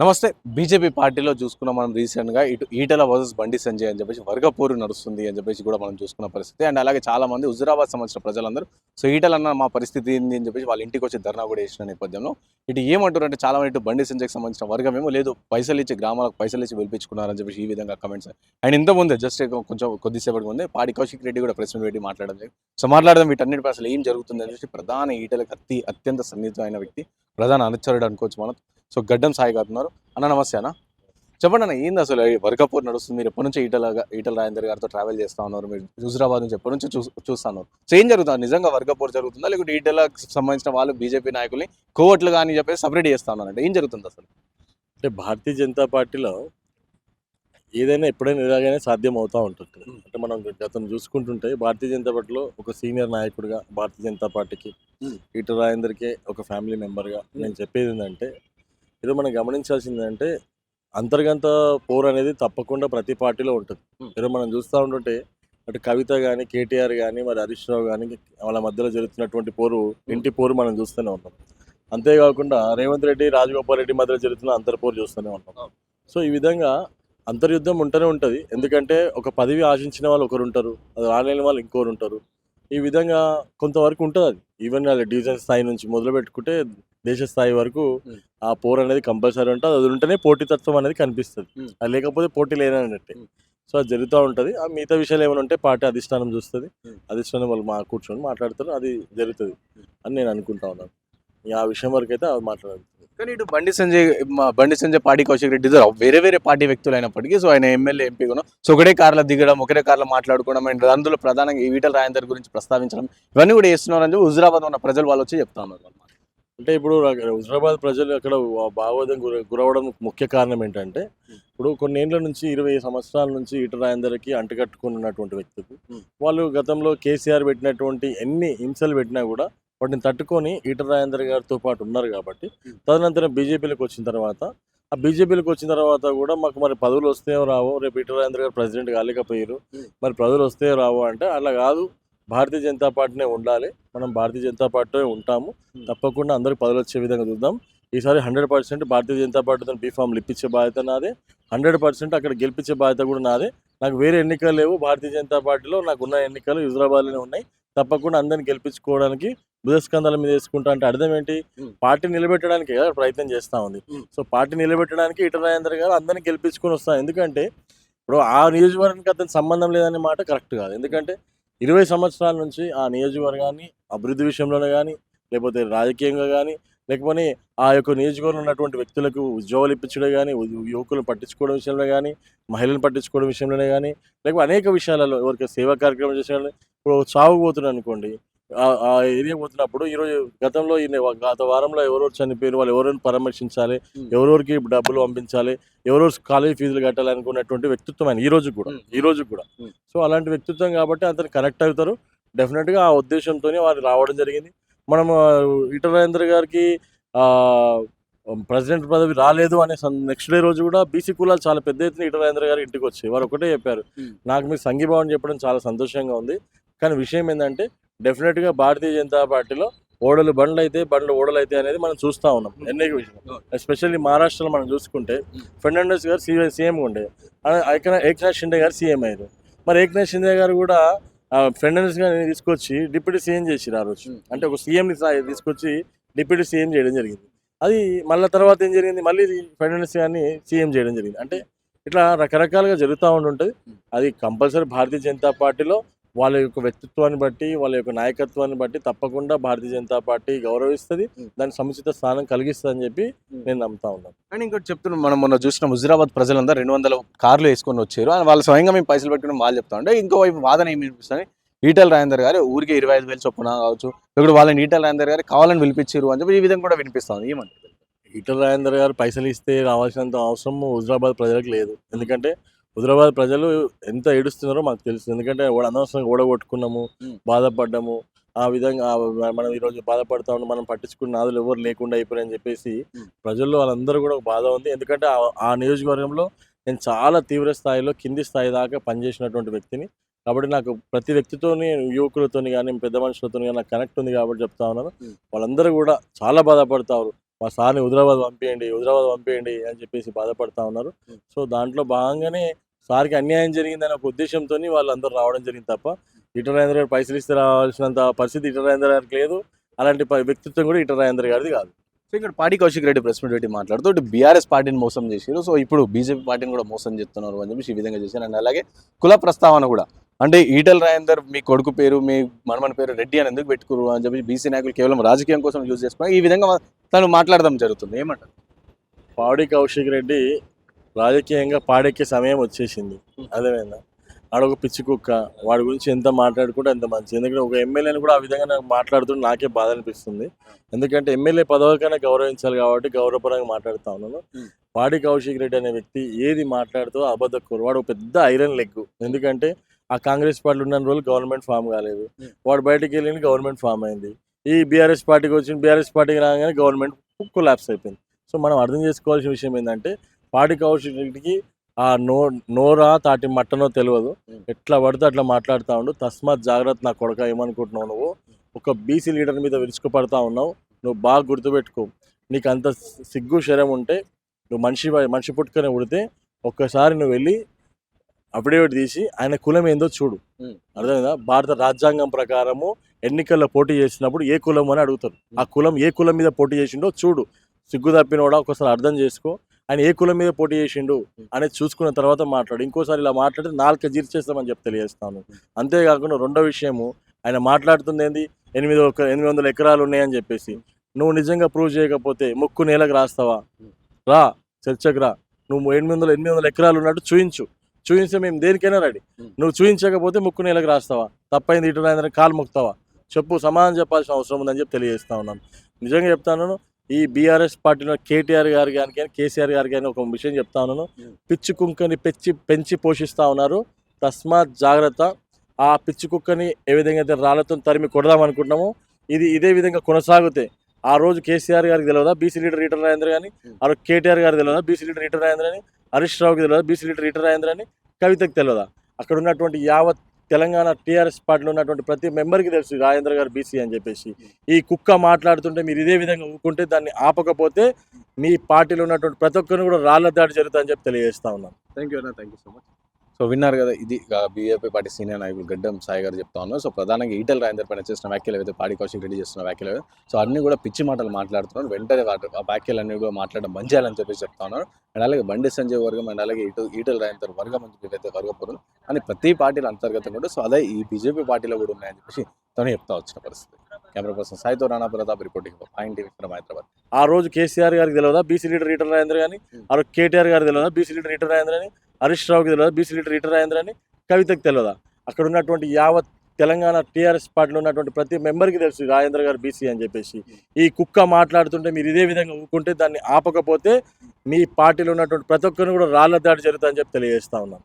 నమస్తే బీజేపీ పార్టీలో చూసుకున్న మనం రీసెంట్గా ఇటు ఈటల వర్సెస్ బండి సంజయ్ అని చెప్పేసి వర్గపోరు నడుస్తుంది అని చెప్పేసి కూడా మనం చూసుకున్న పరిస్థితి. అండ్ అలాగే చాలా మంది హుజురాబాద్ సంబంధించిన ప్రజలందరూ సో ఈటల అన్న మా పరిస్థితి ఏంది అని చెప్పేసి వాళ్ళ ఇంటికి వచ్చి ధర్నా కూడా వేసిన నేపథ్యంలో ఇటు ఏమంటారు అంటే చాలా మంది ఇటు బండి సంజయ్కి సంబంధించిన వర్గం ఏమో లేదు పైసలు ఇచ్చి గ్రామాలకు పైసలు ఇచ్చి పిలిపించుకున్నారని చెప్పేసి ఈ విధంగా కమెంట్స్ అండ్ ఇంత ముందే జస్ట్ కొంచెం కొద్దిసేపటికి ముందే పాడి కౌశిక్ రెడ్డి కూడా ప్రెస్ మీట్ పెట్టి మాట్లాడడం జరిగింది. సో మాట్లాడడం వీటన్నిటిపై అసలు ఏం జరుగుతుంది అని చెప్పి ప్రధాన ఈటలకు అతి అత్యంత సన్నిహితమైన వ్యక్తి ప్రధాన అనుచరుడు అనుకోవచ్చు మనం సో గడ్డం సాయి గారు ఉన్నారు. అన్న నమస్తే అన్న. చెప్పండి అన్న ఏంది అసలు ఈ వర్గపూర్ నడుస్తుంది? మీరు ఎప్పటి నుంచి ఈటల ఈటల రాజేందర్ గారితో ట్రావెల్ చేస్తా ఉన్నారు? మీరు హుజురాబాద్ నుంచి ఎప్పటి నుంచి చూ చూస్తా ఉన్నారు? సో ఏం జరుగుతుంది? నిజంగా వర్గపూర్ జరుగుతుందా? లేకుంటే ఈటలకు సంబంధించిన వాళ్ళు బీజేపీ నాయకుల్ని కోవట్లు కానీ చెప్పేసి సపరేట్ చేస్తా ఉన్నారంటే ఏం జరుగుతుంది అసలు? అంటే భారతీయ జనతా పార్టీలో ఏదైనా ఎప్పుడైనా ఎలాగైనా సాధ్యం అవుతూ ఉంటుంది అంటే మనం గతం చూసుకుంటుంటే భారతీయ జనతా పార్టీలో ఒక సీనియర్ నాయకుడిగా భారతీయ జనతా పార్టీకి Hmm. ఈటల రాజేందర్కే ఒక ఫ్యామిలీ మెంబర్గా నేను చెప్పేది ఏంటంటే ఇది మనం గమనించాల్సింది అంటే అంతర్గత పోరు అనేది తప్పకుండా ప్రతి పార్టీలో ఉంటుంది. ఈరోజు మనం చూస్తూ ఉంటుంటే అటు కవిత కానీ కేటీఆర్ కానీ మరి హరీష్ రావు కానీ వాళ్ళ మధ్యలో జరుగుతున్నటువంటి పోరు ఇంటి పోరు మనం చూస్తూనే ఉన్నాం. అంతేకాకుండా రేవంత్ రెడ్డి రాజగోపాల్ రెడ్డి మధ్యలో జరుగుతున్న అంతర్పోరు చూస్తూనే ఉన్నాం. సో ఈ విధంగా అంతర్యుద్ధం ఉంటూనే ఉంటుంది. ఎందుకంటే ఒక పదవి ఆశించిన వాళ్ళు ఒకరు ఉంటారు అది రాలేని వాళ్ళు ఇంకోరు ఉంటారు. ఈ విధంగా కొంతవరకు ఉంటుంది అది. ఈవెన్ అది డివిజన్ స్థాయి నుంచి మొదలు పెట్టుకుంటే దేశ స్థాయి వరకు. ఆ పోర్ అనేది కంపల్సరీ ఉంటుంది అది ఉంటేనే పోటీతత్వం అనేది కనిపిస్తుంది. అది లేకపోతే పోటీ Hmm. సో అది జరుగుతూ ఉంటుంది ఆ మిగతా విషయాలు ఏమైనా ఉంటే పార్టీ అధిష్టానం చూస్తుంది. అధిష్టానం వాళ్ళు మా కూర్చొని మాట్లాడతారు అది జరుగుతుంది. అని నేను అనుకుంటా ఉన్నాను ఆ విషయం వరకు అయితే అది మాట్లాడాలి కానీ ఇటు బండి సంజయ్ మా బండి సంజయ్ పాడి కౌశిక్ రెడ్డి వేరే వేరే పార్టీ వ్యక్తులు అయినప్పటికీ సో ఆయన ఎమ్మెల్యే ఎంపీ కూడా సో ఒకటే కార్లో దిగడం ఒకటే కార్లో మాట్లాడుకోవడం అండ్ అందులో ప్రధానంగా ఈ ఈటల రాజేందర్ గురించి ప్రస్తావించడం ఇవన్నీ కూడా చేస్తున్నారని చెప్పి హుజురాబాద్ ఉన్న ప్రజలు వాళ్ళు వచ్చి చెప్తా ఉన్నారు. అంటే ఇప్పుడు హుజరాబాద్ ప్రజలు అక్కడ గుర గురవడం ముఖ్య కారణం ఏంటంటే ఇప్పుడు కొన్నేళ్ళ నుంచి ఇరవై సంవత్సరాల నుంచి ఈట రాయందరికి అంటగట్టుకుని ఉన్నటువంటి వ్యక్తులు. వాళ్ళు గతంలో కేసీఆర్ పెట్టినటువంటి ఎన్ని హింసలు పెట్టినా కూడా వాటిని తట్టుకొని ఈట రాజేందర్ గారితో పాటు ఉన్నారు కాబట్టి. తదనంతరం బీజేపీలోకి వచ్చిన తర్వాత ఆ బీజేపీలోకి వచ్చిన తర్వాత కూడా మాకు మరి పదవులు వస్తేయో రావో రేపు ఈట రాజేందర్ గారు ప్రెసిడెంట్ కాలేకపోయారు. మరి పదవులు వస్తేయో రావో అంటే అలా కాదు భారతీయ జనతా పార్టీనే ఉండాలి. మనం భారతీయ జనతా పార్టీ ఉంటాము. Hmm. తప్పకుండా అందరికి పదవులు వచ్చే విధంగా చూద్దాం. ఈసారి హండ్రెడ్ పర్సెంట్ భారతీయ జనతా పార్టీతో బీఫామ్లు ఇప్పించే బాధ్యత నాదే. హండ్రెడ్ పర్సెంట్ అక్కడ గెలిపించే బాధ్యత కూడా నాదే. నాకు వేరే ఎన్నికలు లేవు. భారతీయ జనతా పార్టీలో నాకు ఉన్న ఎన్నికలు హుజరాబాద్లోనే ఉన్నాయి. తప్పకుండా అందరిని గెలిపించుకోవడానికి భుజస్కంధాల మీద వేసుకుంటా అంటే అర్థం ఏంటి? Hmm. పార్టీ నిలబెట్టడానికి ప్రయత్నం చేస్తా ఉంది. Hmm. సో పార్టీ నిలబెట్టడానికి ఇటల రాజేందర్ గారు అందరిని గెలిపించుకొని వస్తాను. ఎందుకంటే ఇప్పుడు ఆ నియోజకవర్గానికి అతని సంబంధం లేదనే మాట కరెక్ట్ కాదు. ఎందుకంటే ఇరవై సంవత్సరాల నుంచి ఆ నియోజకవర్గాన్ని అభివృద్ధి విషయంలోనే కానీ లేకపోతే రాజకీయంగా కానీ లేకపోతే ఆ యొక్క నియోజకవర్గంలో ఉన్నటువంటి వ్యక్తులకు ఉద్యోగాలు ఇప్పించడం కానీ యువకులను పట్టించుకోవడం విషయంలో కానీ మహిళలను పట్టించుకోవడం విషయంలోనే కానీ లేకపోతే అనేక విషయాలలో ఎవరికి సేవా కార్యక్రమం చేసే ఇప్పుడు చావు పోతున్నాడు అనుకోండి ఆ- ఏరియా పోతున్నప్పుడు ఈరోజు గతంలో ఈ నే- గత వారంలో ఎవరెవరు చనిపోయారు వాళ్ళు ఎవరెవరిని పరామర్శించాలి. ఎవరెవరికి డబ్బులు పంపించాలి ఎవరెవరు కాలేజీ ఫీజులు కట్టాలి అనుకున్నటువంటి వ్యక్తిత్వం ఆయన ఈ రోజు కూడా. ఈ రోజు కూడా. సో అలాంటి వ్యక్తిత్వం కాబట్టి అతను కనెక్ట్ అవుతారు డెఫినెట్గా ఆ ఉద్దేశంతోనే వారు రావడం జరిగింది మనం ఈటల రాజేంద్ర గారికి ప్రెసిడెంట్ పదవి రాలేదు అనే నెక్స్ట్ డే రోజు కూడా బీసీ కులాలు చాలా పెద్ద ఎత్తున ఈటల రాజేంద్ర గారి ఇంటికి వచ్చాయి వారు ఒకటే చెప్పారు. నాకు మీరు సంఘీభావం చెప్పడం చాలా సంతోషంగా ఉంది కానీ విషయం ఏంటంటే డెఫినెట్గా భారతీయ జనతా పార్టీలో ఓడలు బండ్లు అయితే బండ్లు ఓడలు అయితే అనేది మనం చూస్తూ ఉన్నాం. ఎన్నిక విషయం ఎస్పెషల్లీ మహారాష్ట్రలో మనం చూసుకుంటే ఫెర్నాండస్ గారు సీఎం సీఎం ఉండే. ఏక్నాథ్ షిండే గారు సీఎం అయ్యారు. మరి ఏక్నాథ్ షిండే గారు కూడా ఫెర్నాండస్ గారిని తీసుకొచ్చి డిప్యూటీ సీఎం చేసిరు ఆ రోజు. Hmm. అంటే ఒక సీఎంని తీసుకొచ్చి డిప్యూటీ సీఎం చేయడం జరిగింది. అది మళ్ళీ తర్వాత ఏం జరిగింది? మళ్ళీ ఫెర్నాండస్ గారిని సీఎం చేయడం జరిగింది. అంటే ఇట్లా రకరకాలుగా జరుగుతూ ఉంటుంటుంది అది కంపల్సరీ భారతీయ జనతా పార్టీలో వాళ్ళ యొక్క వ్యక్తిత్వాన్ని బట్టి వాళ్ళ యొక్క నాయకత్వాన్ని బట్టి తప్పకుండా భారతీయ జనతా పార్టీ గౌరవిస్తుంది. దానికి సముచిత స్థానం కలిగిస్తుంది అని చెప్పి నేను నమ్ముతా ఉన్నాను. అండ్ ఇంకోటి చెప్తున్నాం మనం మొన్న చూసిన హుజురాబాద్ ప్రజలందరూ రెండు వందల కార్లు వేసుకొని వచ్చారు. అని వాళ్ళు స్వయంగా మేము పైసలు పెట్టుకుని వాళ్ళు చెప్తా ఉంటే ఇంకో వైపు వాదన ఏమి వినిపిస్తుంది? ఈటల రాజేందర్ గారు ఊరికి ఇరవై ఐదు వేలు చొప్పున కావచ్చు ఇక్కడ వాళ్ళని ఈటల రాజేందర్ గారు కావాలని పిలిపించారు అని చెప్పి ఈ విధంగా కూడా వినిపిస్తుంది ఏమంటారు? ఈటల రాజేందర్ గారు పైసలు ఇస్తే రావాల్సినంత అవసరం హుజరాబాద్ ప్రజలకు లేదు. ఎందుకంటే హుజరాబాద్ ప్రజలు ఎంత ఏడుస్తున్నారో మాకు తెలుసు. ఎందుకంటే ఓడ అనవసరంగా ఓడగొట్టుకున్నాము. బాధపడ్డాము. ఆ విధంగా మనం ఈరోజు బాధపడతా ఉన్నాం. మనం పట్టించుకున్న నాదులు ఎవరు లేకుండా అయిపోయారని చెప్పేసి. ప్రజల్లో వాళ్ళందరూ కూడా ఒక బాధ ఉంది. ఎందుకంటే ఆ- నియోజకవర్గంలో నేను చాలా తీవ్ర స్థాయిలో కింది స్థాయి దాకా పనిచేసినటువంటి వ్యక్తిని. కాబట్టి నాకు ప్రతి వ్యక్తితోని యువకులతోని కానీ పెద్ద మనుషులతో కానీ నాకు కనెక్ట్ ఉంది కాబట్టి చెప్తా ఉన్నాను. వాళ్ళందరూ కూడా చాలా బాధపడతారు మా సార్ని హుజరాబాద్ పంపించండి హుజరాబాద్ పంపించండి అని చెప్పేసి బాధపడతా ఉన్నారు. సో దాంట్లో భాగంగానే సార్కి అన్యాయం జరిగిందనే ఒక ఉద్దేశంతో వాళ్ళందరూ రావడం జరిగింది తప్ప ఈటల రాజేంద్ర గారు పైసలు ఇస్తే రావాల్సినంత పరిస్థితి ఈటల రాజేంద్ర గారికి లేదు. అలాంటి వ్యక్తిత్వం కూడా ఈటల రాజేంద్ర గారిది కాదు. సో ఇక్కడ పాడి కౌశిక్ రెడ్డి ప్రెస్ మీట్ పెట్టి మాట్లాడుతూ ఇటు బీఆర్ఎస్ పార్టీని మోసం చేశారు సో ఇప్పుడు బీజేపీ పార్టీని కూడా మోసం చేస్తున్నారు అని చెప్పి ఈ విధంగా చేశారు. అండ్ అలాగే కుల ప్రస్తావన కూడా. అంటే ఈటల రాజేందర్ మీ కొడుకు పేరు మీ మనమని పేరు రెడ్డి అని ఎందుకు పెట్టుకురు అని చెప్పి బీసీ నాయకులు కేవలం రాజకీయం కోసం యూజ్ చేసుకున్నారు. ఈ విధంగా తను మాట్లాడడం జరుగుతుంది. ఏమంటారు? పాడి కౌశిక్ రెడ్డి రాజకీయంగా పాడెక్కే సమయం వచ్చేసింది. అదేమైందా ఆడొక పిచ్చి కుక్క వాడి గురించి ఎంత మాట్లాడుకుంటే అంత మంచిది. ఎందుకంటే ఒక ఎమ్మెల్యేని కూడా ఆ విధంగా నాకు మాట్లాడుతుంటే నాకే బాధ అనిపిస్తుంది. ఎందుకంటే ఎమ్మెల్యే పదవికైనా గౌరవించాలి కాబట్టి గౌరవపరంగా మాట్లాడుతా ఉన్నాను. పాడి కౌశిక్ రెడ్డి అనే వ్యక్తి ఏది మాట్లాడుతూ అబద్ధ వాడు ఒక పెద్ద ఐరన్ లెగ్ ఎందుకంటే ఆ కాంగ్రెస్ పార్టీలో ఉన్న రోజులు గవర్నమెంట్ ఫామ్ కాలేదు. వాడు బయటికి వెళ్ళి గవర్నమెంట్ ఫామ్ అయింది. ఈ బీఆర్ఎస్ పార్టీకి వచ్చిన బీఆర్ఎస్ పార్టీకి రాగానే గవర్నమెంట్ కొలాప్స్ అయిపోయింది. సో మనం అర్థం చేసుకోవాల్సిన విషయం ఏంటంటే పాడి కౌశిక్ ఆ నో నోరా తాటి మట్టనో తెలియదు. ఎట్లా పడితే అట్లా మాట్లాడుతూ ఉండు. తస్మాత్ జాగ్రత్త నా కొడక ఏమనుకుంటున్నావు నువ్వు? ఒక బీసీ లీడర్ మీద విరుచుకుపడతా ఉన్నావు. నువ్వు బాగా గుర్తుపెట్టుకో. నీకు అంత సిగ్గు శరం ఉంటే నువ్వు మనిషి మనిషి పుట్టుకనే ఉడితే ఒక్కసారి నువ్వు వెళ్ళి అఫిడేవిట్ తీసి ఆయన కులం ఏందో చూడు. అర్థమైందా? భారత రాజ్యాంగం ప్రకారము ఎన్నికల్లో పోటీ చేసినప్పుడు ఏ కులం అని అడుగుతారు. ఆ కులం ఏ కులం మీద పోటీ చేసిండో చూడు. సిగ్గు తప్పినోడా? ఒకసారి అర్థం చేసుకో. ఆయన ఏ కులం మీద పోటీ చేసిండు అనేది చూసుకున్న తర్వాత మాట్లాడు. ఇంకోసారి ఇలా మాట్లాడితే నాలుక జీర్చేస్తామని చెప్పి తెలియజేస్తాను. అంతేకాకుండా రెండో విషయము ఆయన మాట్లాడుతుంది ఏంది? ఎనిమిది ఒక ఎనిమిది వందల ఎకరాలు ఉన్నాయని చెప్పేసి. నువ్వు నిజంగా ప్రూవ్ చేయకపోతే ముక్కు నేలకు రాస్తావా? రా చర్చకు రా. నువ్వు ఎనిమిది వందల ఎనిమిది వందల ఎకరాలు ఉన్నట్టు చూయించు. చూయిస్తే మేము దేనికైనా రెడీ. నువ్వు చూయించకపోతే ముక్కు నేలకు రాస్తావా? తప్పైంది ఇటు రాయిందని కాలు మొక్తావా చెప్పు సమాధానం చెప్పాల్సిన అవసరం ఉందని చెప్పి తెలియజేస్తా ఉన్నాను. నిజంగా చెప్తాను ఈ బీఆర్ఎస్ పార్టీలో కేటీఆర్ గారు కానీ కానీ కేసీఆర్ గారు కానీ ఒక విషయం చెప్తా ఉన్నాను. పిచ్చి కుక్కని పెంచి పెంచి పోషిస్తా ఉన్నారు. తస్మాత్ జాగ్రత్త. ఆ పిచ్చి కుక్కని ఏ విధంగా అయితే రాళ్ళతో తరిమి కొడదాం అనుకుంటున్నామో ఇది ఇదే విధంగా కొనసాగితే ఆ రోజు కేసీఆర్ గారికి తెలియదా బీసీ లీడర్ ఈటల రాజేంద్ర అని ఆ రోజు కేటీఆర్ గారికి తెలియదా బీసీ లీడర్ ఈటల రాజేంద్ర అని హరీష్ రావుకి తెలియదా బీసీ లీడర్ ఈటల రాజేంద్ర అని కవితకు తెలియదా అక్కడ ఉన్నటువంటి యావత్ తెలంగాణ టీఆర్ఎస్ పార్టీలో ఉన్నటువంటి ప్రతి మెంబర్కి తెలుసు రాజేంద్ర గారు బీసీ అని చెప్పేసి. ఈ కుక్క మాట్లాడుతుంటే మీరు ఇదే విధంగా ఊరుకుంటే దాన్ని ఆపకపోతే మీ పార్టీలో ఉన్నటువంటి ప్రతి ఒక్కరిని కూడా రాళ్ళ దాడి జరుగుతుందని చెప్పి తెలియజేస్తా ఉన్నాను థ్యాంక్ యూ అన్న thank you so much so విన్నారు కదా ఇది బీజేపీ పార్టీ సీనియర్ నాయకులు గడ్డం సాయి గారు చెప్తా ఉన్నారు. సో ప్రధానంగా ఈటల రాజేందర్ పైన చేసిన వ్యాఖ్యలు ఏవైతే పాడి కౌశిక్ రెడ్డి చేస్తున్న వ్యాఖ్యలు సో అన్ని కూడా పిచ్చి మాటలు మాట్లాడుతున్నారు. వెంటనే వాటి ఆ వ్యాఖ్యలు అన్ని కూడా మాట్లాడడం బంద్ చేయాలని చెప్పేసి చెప్తా ఉన్నారు. అండ్ అలాగే బండి సంజయ్ వర్గం అండ్ అలాగే ఇటు ఈటల రాజేందర్ వర్గం అని చెప్పి వర్గపురం అని ప్రతి పార్టీల అంతర్గతం కూడా సో అదే ఈ బీజేపీ పార్టీలో కూడా ఉన్నాయని చెప్పేసి తను చెప్తా వచ్చిన పరిస్థితి. Camera person సాయితో Rana Pratap reporting point TV from Hyderabad. ఆ రోజు కేసీఆర్ గారికి తెలియదా బీసీ లీడర్ ఈటల రాజేంద్ర అని ఆ రోజు కేటీఆర్ గారికి తెలియదా బీసీ లీడర్ ఈటల రాజేంద్ర అని హరీష్ రావుకి తెలియదా? బీసీ లీడర్ రిటర్ రాజేంద్ర అని కవితకు తెలియదా? అక్కడ ఉన్నటువంటి యావత్ తెలంగాణ టీఆర్ఎస్ పార్టీలో ఉన్నటువంటి ప్రతి మెంబర్కి తెలుసు రాజేంద్ర గారు బీసీ అని చెప్పేసి. ఈ కుక్క మాట్లాడుతుంటే మీరు ఇదే విధంగా ఊరుకుంటే దాన్ని ఆపకపోతే మీ పార్టీలో ఉన్నటువంటి ప్రతి ఒక్కరిని కూడా రాళ్ళ దాడి జరుగుతుందని చెప్పి తెలియజేస్తా ఉన్నాం.